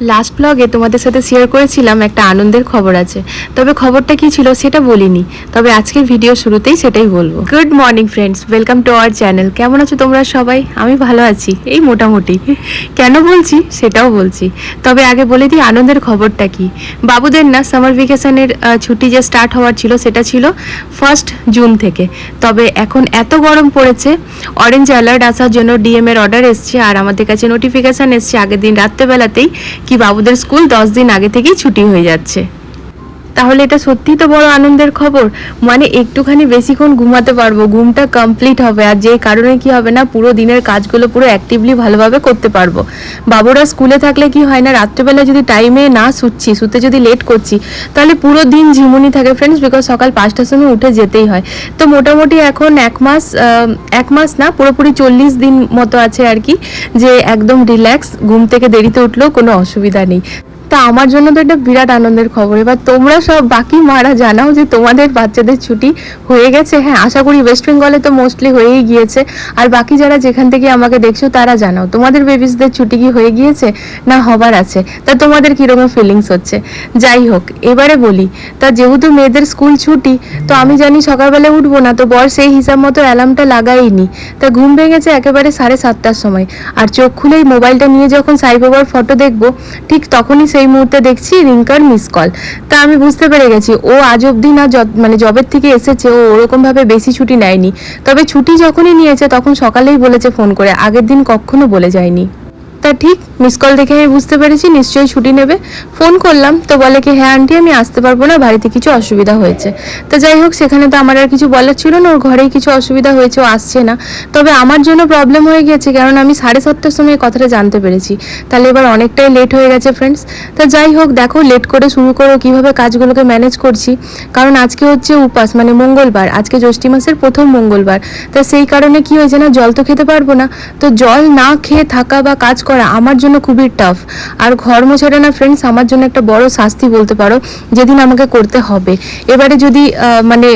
Last ব্লগে তোমাদের সাথে শেয়ার করেছিলাম একটা আনন্দের খবর আছে। তবে খবরটা কি ছিল সেটা বলিনি। তবে আজকের ভিডিও শুরুতেই সেটাই বলব। Good morning friends welcome to our channel কেমন আছো তোমরা সবাই? আমি ভালো আছি। এই মোটামুটি। কেন বলছি? সেটাও বলছি। তবে আগে বলে দিই আনন্দের খবরটা কি। বাবুদের না সামার ভেকেশনের ছুটি যে স্টার্ট হওয়ার ছিল, সেটা ছিল ফার্স্ট জুন থেকে। তবে এখন এত গরম পড়েছে অরেঞ্জ অ্যালার্ট আসার জন্য ডিএম এর অর্ডার এসছে, আর আমাদের কাছে নোটিফিকেশন এসছে। আগের দিন রাত্রেবেলাতেই কি বাবুদের স্কুল দশ দিন আগে থেকেই ছুটি হয়ে যাচ্ছে। তাহলে এটা সত্যিই তো বড় আনন্দের খবর? মানে একটুখানি বেশিক্ষণ ঘুমাতে পারব, ঘুমটা কমপ্লিট হবে। আর যে কারণে কি হবে না, পুরো দিনের কাজগুলো পুরো অ্যাক্টিভলি ভালোভাবে করতে পারব। বাবুরা স্কুলে থাকলে কি হয় না, রাত্রেবেলা যদি টাইমে না শুচ্ছি, শুতে যদি লেট করছি, তাহলে পুরো দিন ঝিমুনি থাকে ফ্রেন্ডস বিকজ সকাল পাঁচটার সময় উঠে যেতেই হয়। তো মোটামুটি এখন এক মাস এক মাস না, পুরোপুরি চল্লিশ দিন মতো আছে আর কি, যে একদম রিল্যাক্স ঘুম থেকে দেরিতে উঠলেও কোনো অসুবিধা নেই। তা আমার জন্য তো এটা বিরাট আনন্দের খবর। এবার তোমরা সব বাকি মারা জানাও যে তোমাদের বাচ্চাদের ছুটি হয়ে গেছে। হ্যাঁ আশা করি ওয়েস্ট বেঙ্গলে তো মোস্টলি হয়েই গিয়েছে। আর বাকি যারা যেখান থেকে আমাকে দেখছ, তারা জানাও। তোমাদের বেবিসদের ছুটি কি হয়ে গিয়েছে না হবার আছে? তা তোমাদের কীরকম ফিলিংস হচ্ছে? যাই হোক, এবারে বলি, তা যেহেতু মেয়েদের স্কুল ছুটি, তো আমি জানি সকালবেলা উঠবো না, তো বর সেই হিসাব মতো অ্যালার্মটা লাগাইনি তা ঘুম ভেঙেছে একেবারে সাড়ে সাতটার সময়। আর চোখ খুলেই মোবাইলটা নিয়ে যখন সাই বাবার ফটো দেখব, ঠিক তখনই সেই মুহূর্তে দেখছি রিঙ্কার মিস কল তা আমি বুঝতে পেরে গেছি, ও আজ অবধি না মানে জবের থেকে এসেছে, ও ওরকমভাবে বেশি ছুটি নেয়নি। তবে ছুটি যখনই নিয়েছে, তখন সকালেই বলেছে ফোন করে, আগের দিন কখনো বলে যায়নি। তা ঠিক মিস কল দেখে আমি বুঝতে পেরেছি, নিশ্চয়ই ছুটি নেবে। ফোন করলাম, তো বলে কি হ্যাঁ আন্টি আমি আসতে পারব না, বাড়িতে কিছু অসুবিধা হয়েছে। তো যাই হোক, সেখানে তো আমার আর কিছু বলার ছিল না, ওর ঘরেই কিছু অসুবিধা হয়েছে, ও আসছে না। তবে আমার জন্য প্রবলেম হয়ে গেছে কারণ আমি সাড়ে সাতটার সময় কথাটা জানতে পেরেছি। তাহলে এবার অনেকটাই লেট হয়ে গেছে ফ্রেন্ডস তো যাই হোক, দেখো লেট করে শুরু করো, কীভাবে কাজগুলোকে ম্যানেজ করছি। কারণ আজকে হচ্ছে উপাস মানে মঙ্গলবার, আজকে জ্যৈষ্ঠী মাসের প্রথম মঙ্গলবার। তা সেই কারণে কি হয়েছে না, জল তো খেতে পারব না। তো জল না খেয়ে থাকা বা কাজ করা আমার জন্য খুবই টাফ আর ঘর মোছাটা না ফ্রেন্ডস আমার জন্য একটা বড় শাস্তি বলতে পারো, যেদিন আমাকে করতে হবে। এবারে যদি মানে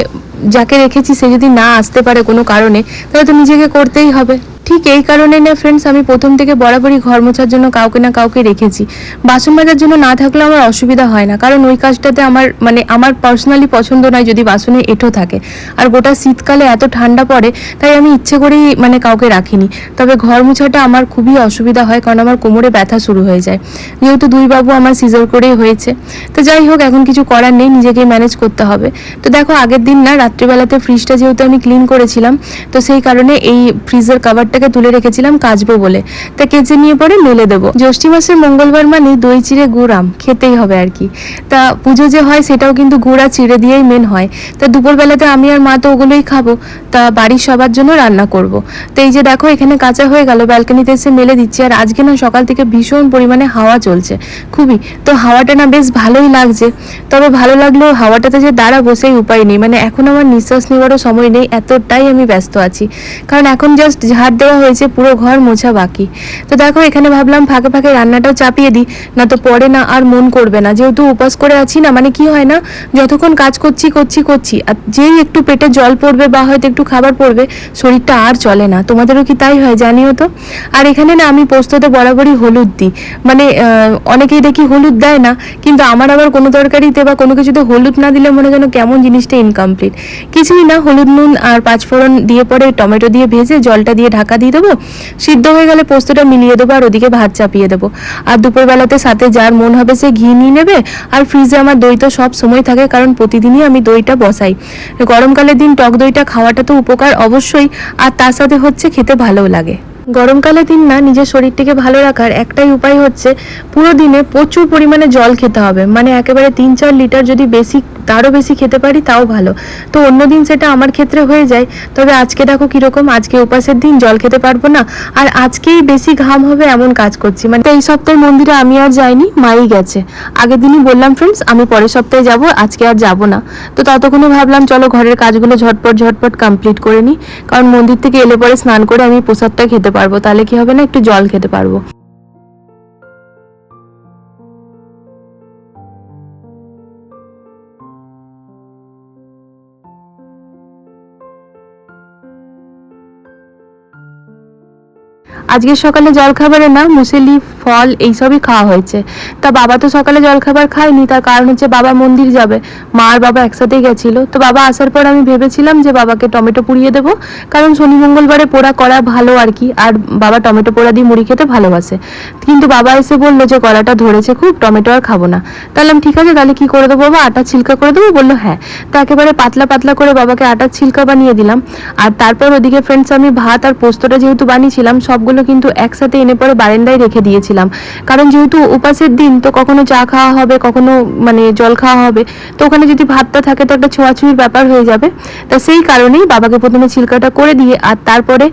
যাকে রেখেছি, সে যদি না আসতে পারে কোনো কারণে, তাহলে তো নিজেকে করতেই হবে। ঠিক এই কারণে না ফ্রেন্ডস আমি প্রথম থেকে বরাবরই ঘর মোছার জন্য কাউকে না কাউকে রেখেছি। বাসন মাজার জন্য না থাকলে আমার অসুবিধা হয় না, কারণ ওই কাজটাতে আমার মানে আমার পার্সোনালি পছন্দ নয় যদি বাসনে এঁঠো থাকে। আর গোটা শীতকালে এত ঠান্ডা পড়ে, তাই আমি ইচ্ছে করেই মানে কাউকে রাখিনি। তবে ঘর মোছাটা আমার খুবই অসুবিধা হয়, কারণ আমার কোমরে ব্যথা শুরু হয়ে যায়। যেহেতু দুই বাবু আমার সিজার করেই হয়েছে। তো যাই হোক, এখন কিছু করার নেই, নিজেকেই ম্যানেজ করতে হবে। তো দেখো, আগের দিন না, রাত্রিবেলাতে ফ্রিজটা যেহেতু আমি ক্লিন করেছিলাম, তো সেই কারণে এই ফ্রিজের কাভারটাকে তুলে রেখেছিলাম কাচবো বলে। তা কেচে নিয়ে পরে মেলে দেবো। জ্যৈষ্ঠী মাসের মঙ্গলবার মানে দই চিড়ে গুড়াম খেতেই হবে আর কি। তা পুজো যে হয় সেটাও কিন্তু গুড়া চিড়ে দিয়েই মেন হয়। তা দুপুরবেলাতে আমি আর মা তো ওগুলোই খাব। তা বাড়ির সবার জন্য রান্না করব। তো এই যে দেখো, এখানে কাঁচা হয়ে গেল, ব্যালকনিতে এসে মেলে দিচ্ছি। আর আজকে না সকাল থেকে ভীষণ পরিমাণে হাওয়া চলছে, খুবই। তো হাওয়াটা না বেশ ভালোই লাগছে। তবে ভালো লাগলেও হাওয়াটাতে যে দাঁড়াবো সেই উপায় নেই। মানে এখন আমার নিঃশ্বাস নেওয়ারও সময় নেই, এতটাই আমি ব্যস্ত আছি। কারণ এখন জাস্ট ঝাড় হয়েছে, পুরো ঘর মোছা বাকি। তো দেখো, এখানে ভাবলাম ফাঁকে ফাঁকে রান্নাটাও চাপিয়ে দিই, না তো পরে না আর মন করবে না। যেহেতু উপাস করে আছি না মানে কি হয় না, যতক্ষণ কাজ করছি করছি করছি, আর যেই একটু পেটে জল পড়বে বা হয়তো একটু খাবার পড়বে, শরীরটা আর চলে না। তোমাদেরও কি তাই হয় জানিও তো? আর এখানে না, আমি পোস্ততে বরাবরই হলুদ দিই। মানে অনেকেই দেখি হলুদ দেয় না, কিন্তু আমার আবার কোনো তরকারিতে বা কোনো কিছুতে হলুদ না দিলে মনে যেন কেমন জিনিসটা ইনকমপ্লিট কিছুই না, হলুদ নুন আর পাঁচফোড়ন দিয়ে পরে টমেটো দিয়ে ভেজে জলটা দিয়ে ঢাকা দিয়ে দেবো? সিদ্ধ হয়ে গেলে পোস্তটা মিলিয়ে দেবো আর ওদিকে ভাত চাপিয়ে দেবো। আর দুপুরবেলাতে সাথে যার মন হবে সে ঘি নিয়ে নেবে আর ফ্রিজে আমার দই তো সব সময় থাকে কারণ প্রতিদিনই আমি দইটা বসাই। গরমকালের দিন টক দইটা খাওয়াটা তো উপকার অবশ্যই, আর তার সাথে হচ্ছে খেতে ভালোও লাগে। গরমকালে দিন না, নিজের শরীরটিকে ভালো রাখার একটাই উপায় হচ্ছে পুরো দিনে প্রচুর পরিমাণে জল খেতে হবে। মানে একেবারে তিন চার লিটার যদি বেশি, তারও বেশি খেতে পারি, তাও ভালো। তো অন্যদিন সেটা আমার ক্ষেত্রে হয়ে যায়। তবে আজকে দেখো কীরকম, আজকে উপাসের দিন জল খেতে পারব না। আর আজকেই বেশি ঘাম হবে এমন কাজ করছি। মানে এই সপ্তাহে মন্দিরে আমি আর যাইনি, মাই গেছে। আগের দিনই বললাম ফ্রেন্ডস আমি পরের সপ্তাহে যাব, আজকে আর যাব না। তো ততক্ষণে ভাবলাম, চলো ঘরের কাজগুলো ঝটপট ঝটপট কমপ্লিট করে নিই। কারণ মন্দির থেকে এলে পরে স্নান করে আমি প্রসাদটা খেতে পারব। তাহলে কি হবে না? একটু জল খেতে পারব। আজকে সকালে জল জলখাবারে না মুসেলি ফল এইসবই খাওয়া হয়েছে। তা বাবা তো সকালে জলখাবার খায়নি, তার কারণ হচ্ছে বাবা মন্দির যাবে। মা আর বাবা একসাথেই গেছিল। তো বাবা আসার পর আমি ভেবেছিলাম যে বাবাকে টমেটো পুড়িয়ে দেবো, কারণ শনি মঙ্গলবারে পোড়া করা ভালো আর কি, আর বাবা টমেটো পোড়া দিয়ে মুড়ি খেতে ভালোবাসে। কিন্তু বাবা এসে বলল যে গলাটা ধরেছে খুব, টমেটো আর খাব না। তাহলে ঠিক আছে, তাহলে কি করে দেবো বাবা? আটা ছিলকা করে দেবো? বলল হ্যাঁ। তো একেবারে পাতলা পাতলা করে বাবাকে আটার ছিলকা বানিয়ে দিলাম। আর তারপর ওদিকে ফ্রেন্ডস আমি ভাত আর পোস্তটা যেহেতু বানিয়েছিলাম, সবগুলো কিন্তু একসাথে এনে পরে বারেন্দায় রেখে দিয়েছিলাম কারণ যেহেতু উপাসের দিন, তো কখনো চা খাওয়া হবে, কখনো মানে জল খাওয়া হবে, তো ওখানে যদি ভাতটা থাকে, তো একটা ছোঁয়াছুঁয়ির ব্যাপার হয়ে যাবে। তা সেই কারণেই বাবাকে প্রথমে ছিলকাটা করে দিয়ে, আর তারপরে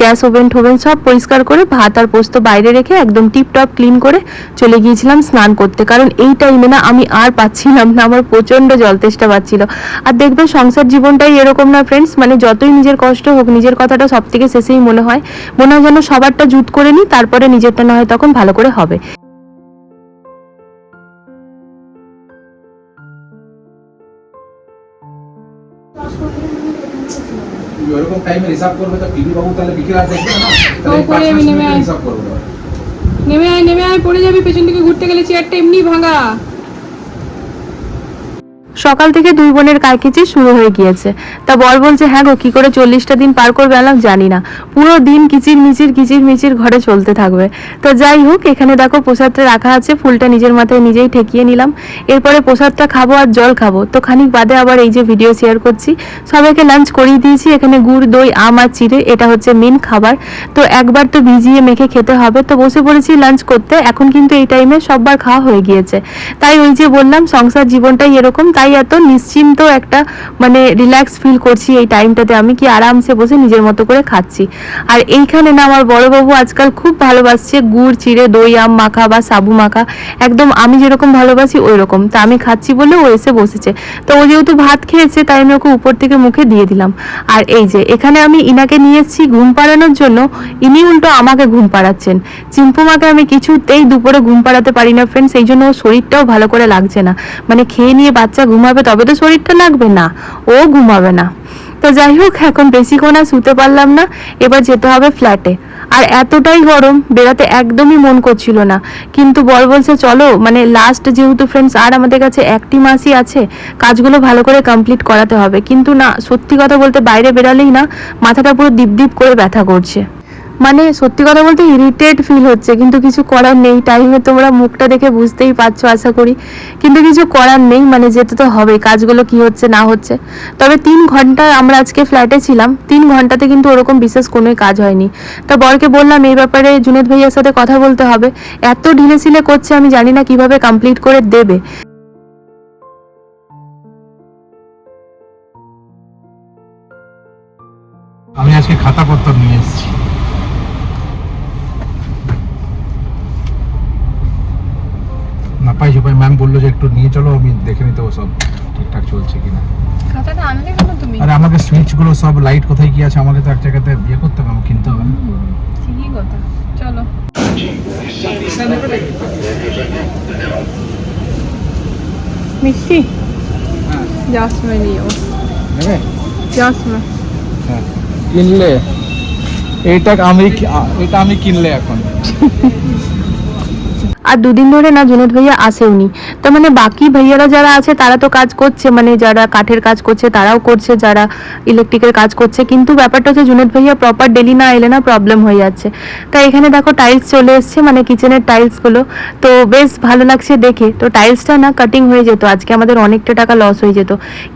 গ্যাস ওভেন টোভেন সব পরিষ্কার করে ভাত আর পোস্ত বাইরে রেখে একদম টিপটপ ক্লিন করে চলে গিয়েছিলাম স্নান করতে। কারণ এই টাইমে না আমি আর পাচ্ছিলাম না, আমার প্রচণ্ড জল তেষ্টা পাচ্ছিল। আর দেখবে সংসার জীবনটাই এরকম না ফ্রেন্ডস মানে যতই নিজের কষ্ট হোক, নিজের কথাটা সব থেকে শেষেই মনে হয়। মনে হয় যেন সবারটা জুত করে নিই, তারপরে নিজেরটা না হয় তখন ভালো করে হবে। ওরকম টাইমে হিসাব করবে তো পিডি বাবু তাহলে বিকেল আর দেখবে না? তাহলে আমি নেমে আয়। হিসাব করবে। নেমে আয় নেমে আয় পড়ে যাবি পেছন দিকে ঘুরতে গেলে চেয়ারটা এমনি ভাঙা। সকাল থেকে দুই বোনের কারকিচি শুরু হয়ে গিয়েছে। তা বর বলছে হ্যাঁ গো, কি করে চল্লিশটা দিন পার করবে আলাম জানি না। পুরো দিন কিচির মিচির কিচির মিচির ঘরে চলতে থাকবে। তো যাই হোক, এখানে দেখো প্রসাদটা রাখা আছে, ফুলটা নিজের মাথায় নিজেই ঠেকিয়ে নিলাম। এরপরে প্রসাদটা খাব আর জল খাব। তো খানিক বাদে আবার এই যে ভিডিও শেয়ার করছি। সবাইকে লাঞ্চ করিয়ে দিয়েছি, এখানে গুড়, দই, আম আর চিড়ে, এটা হচ্ছে মেন খাবার। তো একবার তো ভিজিয়ে মেখে খেতে হবে। তো বসে পড়েছি লাঞ্চ করতে, এখন কিন্তু এই টাইমে সববার খাওয়া হয়ে গিয়েছে। তাই ওই যে বললাম, সংসার জীবনটাই এরকম তাই এত নিশ্চিন্ত একটা মানে রিল্যাক্স ফিল করছি এই টাইমটাতে আমি কি আরামসে বসে নিজের মতো করে খাচ্ছি? আর এইখানে না আমার বড়বাবু আজকাল খুব ভালোবাসছে গুড়, চিড়ে, দই, আম মাখা বা সাবু মাখা। একদম আমি যেরকম ভালোবাসি ওই রকম তা আমি খাচ্ছি বলে ও এসে বসেছে। তো ও যেহেতু ভাত খেয়েছে, তাই আমি ওকে উপর থেকে মুখে দিয়ে দিলাম। আর এই যে, এখানে আমি ইনাকে নিয়ে এসেছি ঘুম পাড়ানোর জন্য। ইনি উল্টো আমাকে ঘুম পাড়াচ্ছেন। চিম্পুমাকে আমি কিছুতেই দুপুরে ঘুম পাড়াতে পারি না ফ্রেন্ডস এই জন্য ওর শরীরটাও ভালো করে লাগছে না। মানে খেয়ে নিয়ে বাচ্চা ঘুমাবে, তবে তো শরীরটা লাগবে না। ও ঘুমাবে না। তো যাই হোক, এখন বেশিক্ষণ আর শুতে পারলাম না। এবার যেতে হবে ফ্ল্যাটে আর এতটাই গরম বেরাতে একদমই মন করছিল না। কিন্তু বর বলছে, চলো মানে লাস্ট যেহেতু ফ্রেন্ডস আর আমাদের কাছে একটি মাসই আছে, কাজগুলো ভালো করে কমপ্লিট করাতে হবে। কিন্তু না, সত্যি কথা বলতে বাইরে বেরালেই না, মাথাটা পুরো ডিপ ডিপ করে ব্যথা করছে। মানে সত্যি কথা বলতে ইরিটেট ফিল হচ্ছে, কিন্তু কিছু করার নেই। টাইমে তোমরা মুখটা দেখে বুঝতেই পারছ, আশা করি। কিন্তু কিছু করার নেই মানে যেতে তো হবে, কাজগুলো কি হচ্ছে, না হচ্ছে। তবে তিন ঘণ্টা আমরা আজকে ফ্ল্যাটে ছিলাম, তিন ঘন্টাতে কিন্তু ওরকম বিশেষ কোনোই কাজ হয়নি। তা বরকে বললাম, এই ব্যাপারে জুনেদ ভাইয়ার সাথে কথা বলতে হবে। এত ঢিলে সিলে করছে, আমি জানি না কীভাবে কমপ্লিট করে দেবে। আমি আজকে খাতাপত্র নিয়ে এসেছি না পাই সুপাই ম্যাম বলল যে একটু নিয়ে চলো আমি দেখে নিতে সব ঠিকঠাক চলছে কিনা। খাতাটা আনলে কেন তুমি? আরে আমাকে সুইচগুলো সব লাইট কোথায় কি আছে আমাকে তো এক জায়গাতে বিয়ে করতে হবে আমাকে কিনতে হবে ঠিকই কথা। চলো। মিষ্টি? যাওয়ার সময় নিয়ে যাব যাওয়ার সময় হ্যাঁ। কিনলে। এইটা আমি এটা আমি কিনলে এখন। আর দুদিন ধরে না জুনেদ ভাইয়া আসেওনি। তো মানে বাকি ভাইয়ারা যারা আছে, তারা তো কাজ করছে মানে যারা কাঠের কাজ করছে, তারাও করছে, যারা ইলেকট্রিকের কাজ করছে। কিন্তু ব্যাপারটা হচ্ছে জুনেদ ভাইয়া প্রপার ডেলি না এলে না প্রবলেম হয়ে যাচ্ছে। তাই এখানে দেখো টাইলস চলে এসছে মানে কিচেনের টাইলসগুলো তো বেশ ভালো লাগছে দেখে। তো টাইলসটা না কাটিং হয়ে যেত, আজকে আমাদের অনেকটা টাকা লস হয়ে যেত।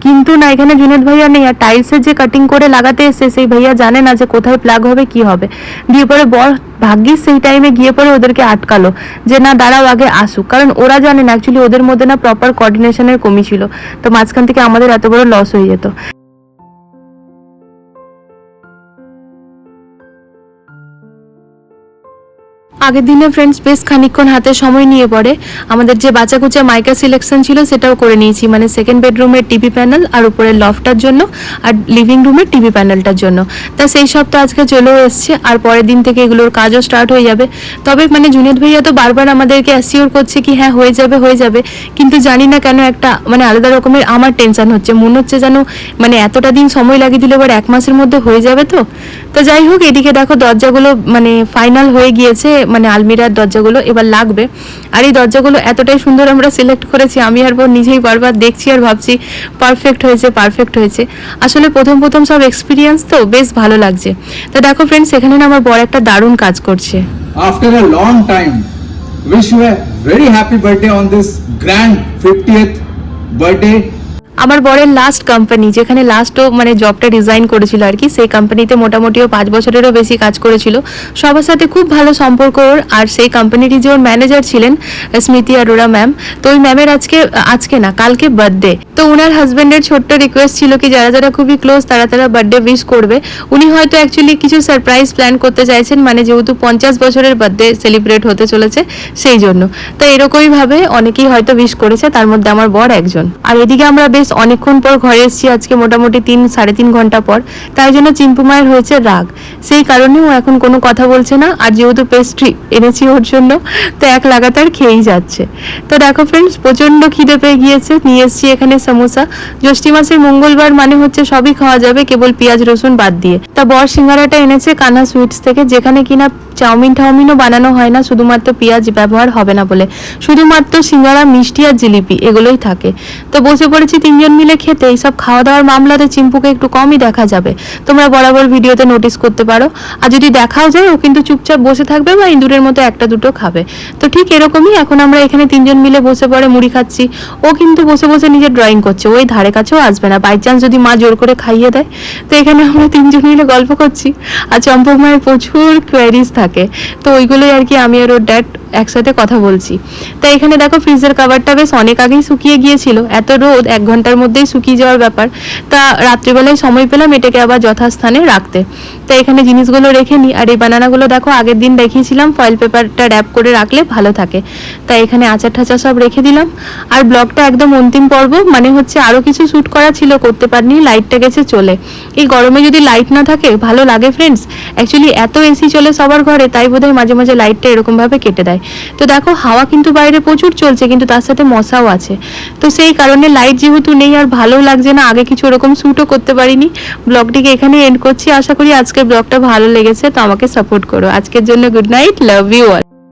কিন্তু না, এখানে জুনেদ ভাইয়া নেই। আর টাইলসের যে কাটিং করে লাগাতে এসে সেই ভাইয়া জানে না যে কোথায় প্লাগ হবে, কি হবে। দিয়ে পরে বর ভাগ্যিস সেই টাইমে গিয়ে পরে ওদেরকে আটকালো যে না, দাঁড়াও, আগে আসুক। কারণ ওরা জানে না অ্যাকচুয়ালি ওদের মধ্যে না প্রপার কোঅর্ডিনেশনের কমি ছিল। তো মাঝখান থেকে আমাদের এত বড় লস হয়ে যেত। আগের দিনে ফ্রেন্ডস বেশ খানিকক্ষণ হাতে সময় নিয়ে পড়ে। আমাদের যে বাচ্চা কুচা মাইকা সিলেকশন ছিল সেটাও করে নিয়েছি মানে সেকেন্ড বেডরুমের টিভি প্যানেল আর উপরে লফটার জন্য আর লিভিং রুমের টিভি প্যানেলটার জন্য। তা সেই সব তো আজকে চলেও এসছে, আর পরের দিন থেকে এগুলোর কাজও স্টার্ট হয়ে যাবে। তবে মানে জুনেদ ভাইয়া তো বারবার আমাদেরকে অ্যাসিওর করছে কি হ্যাঁ হয়ে যাবে হয়ে যাবে। কিন্তু জানি না কেন একটা মানে আলাদা রকমের আমার টেনশন হচ্ছে। মনে হচ্ছে যেন মানে এতটা দিন সময় লাগিয়ে দিলে, এবার এক মাসের মধ্যে হয়ে যাবে তো। তো যাই হোক, এদিকে দেখো দরজাগুলো মানে ফাইনাল হয়ে গিয়েছে। মানে আলমিরার দরজাগুলো এবার লাগবে। আর এই দরজাগুলো এতটাই সুন্দর আমরা সিলেক্ট করেছি, আমি আর বোন নিজেই বারবার দেখছি আর ভাবছি পারফেক্ট হয়েছে পারফেক্ট হয়েছে। আসলে প্রথম প্রথম সব এক্সপিরিয়েন্স তো, বেশ ভালো লাগছে। তো দেখো ফ্রেন্ডস এখানে না আমার বড় একটা দারুণ কাজ করছে। After a long time, wish you a very happy birthday on this grand 50th birthday আমার বরের লাস্ট কোম্পানি যেখানে লাস্টও মানে জবটা ডিজাইন করেছিল আর কি, সেই কোম্পানিতে মোটামুটিও পাঁচ বছরেরও বেশি কাজ করেছিল। সবার সাথে খুব ভালো সম্পর্ক ওর, আর সেই কোম্পানিটি যে ওর ম্যানেজার ছিলেন স্মৃতি অরোরা ম্যাম তো ওই ম্যামের আজকে আজকে না, কালকে বার্থডে তো ওনার হাজব্যান্ডের ছোট্ট রিকোয়েস্ট ছিল কি, যারা যারা খুবই ক্লোজ তারা তারা বার্থডে উইশ করবে। উনি হয়তো অ্যাকচুয়ালি কিছু সারপ্রাইজ প্ল্যান করতে চাইছেন মানে যেহেতু পঞ্চাশ বছরের বার্থডে সেলিব্রেট হতে চলেছে, সেই জন্য। তো এরকমই ভাবে অনেকেই হয়তো উইশ করেছে, তার মধ্যে আমার বর একজন। আর এদিকে আমরা বেশ অনেকক্ষণ পর ঘরে এসেছি, আজকে মোটামুটি তিন, সাড়ে তিন ঘণ্টা পর। তাই জন্য চিম্পু মায়ের হয়েছে রাগ। সেই কারণে ও এখন কোনো কথা বলছে না, আর যেহেতু পেস্ট্রি এনেছি ওর জন্য, তো এক লাগাতার খেয়েই যাচ্ছে। তো দেখো ফ্রেন্ডস প্রচণ্ড খিদে পেয়ে গিয়েছে, নিয়ে এসেছি এখানে সমোসা। জ্যৈষ্ঠী মাসের মঙ্গলবার মানে হচ্ছে সবই খাওয়া যাবে, কেবল পেঁয়াজ, রসুন বাদ দিয়ে। তা বর সিঙ্গারাটা এনেছে কানা সুইটস থেকে, যেখানে কিনা চাউমিন টাউমিনও বানানো হয় না, শুধুমাত্র পেঁয়াজ ব্যবহার হবে না বলে। শুধুমাত্র সিঙ্গারা, মিষ্টি আর জিলিপি, এগুলোই থাকে। তো বসে পড়েছি তিনজন মিলে খেতে এইসব খাওয়া দাওয়ার মামলাতে চিম্পুকে একটু কমই দেখা যাবে। তোমরা বরাবর ভিডিওতে নোটিস করতে পারো। আর যদি দেখাও যায়, ও কিন্তু চুপচাপ বসে থাকবে বা ইঁদুরের মতো একটা দুটো খাবে। তো ঠিক এরকমই এখন আমরা এখানে তিনজন মিলে বসে পড়ে মুড়ি খাচ্ছি। ও কিন্তু বসে বসে নিজের ড্রয়িং করছে। ওই ধারে কাছেও আসবে না। বাই চান্স যদি মা জোর করে খাইয়ে দেয়, তো এখানে আমরা তিনজন মিলে গল্প করছি। আর চম্পক মায়ের প্রচুর কোয়ারিজ থাকে। তো ওইগুলোই আর কি আমি আর ওর ড্যাড একসাথে কথা বলছি। তা এখানে দেখো ফ্রিজের কাভারটা বেশ অনেক আগেই শুকিয়ে গিয়েছিল। এত রোদ, এক ঘণ্টার মধ্যেই শুকিয়ে যাওয়ার ব্যাপার। তা রাত্রিবেলায় সময় পেলাম এটাকে আবার যথাস্থানে রাখতে। তা এখানে জিনিসগুলো রেখে নিই আর এই বানানাগুলো দেখো, আগের দিন দেখিয়েছিলাম ফয়েল পেপারটা র্যাপ করে রাখলে ভালো থাকে। তাই এখানে আচার ঠাচা সব রেখে দিলাম। আর ব্লগটা একদম অন্তিম পর্ব মানে হচ্ছে আরও কিছু শ্যুট করা ছিল, করতে পারিনি লাইটটা গেছে চলে। এই গরমে যদি লাইট না থাকে, ভালো লাগে ফ্রেন্ডস অ্যাকচুয়ালি এত এসি চলে সবার ঘরে, তাই বোধহয় মাঝে মাঝে লাইটটা এরকম ভাবে কেটে দেয়। তো দেখো, হাওয়া কিন্তু বাইরে প্রচুর চলছে, কিন্তু তার সাথে মশাও আছে। তো সেই কারণে লাইট যেহেতু নেই আর ভালো লাগছে না। আগে কিছু ওরকম শ্যুটও করতে পারিনি। ব্লগটিকে এখানে এন্ড করছি। আশা করি আজকের ব্লগটা ভালো লেগেছে, তো আমাকে সাপোর্ট করো। আজকের জন্য good night love you all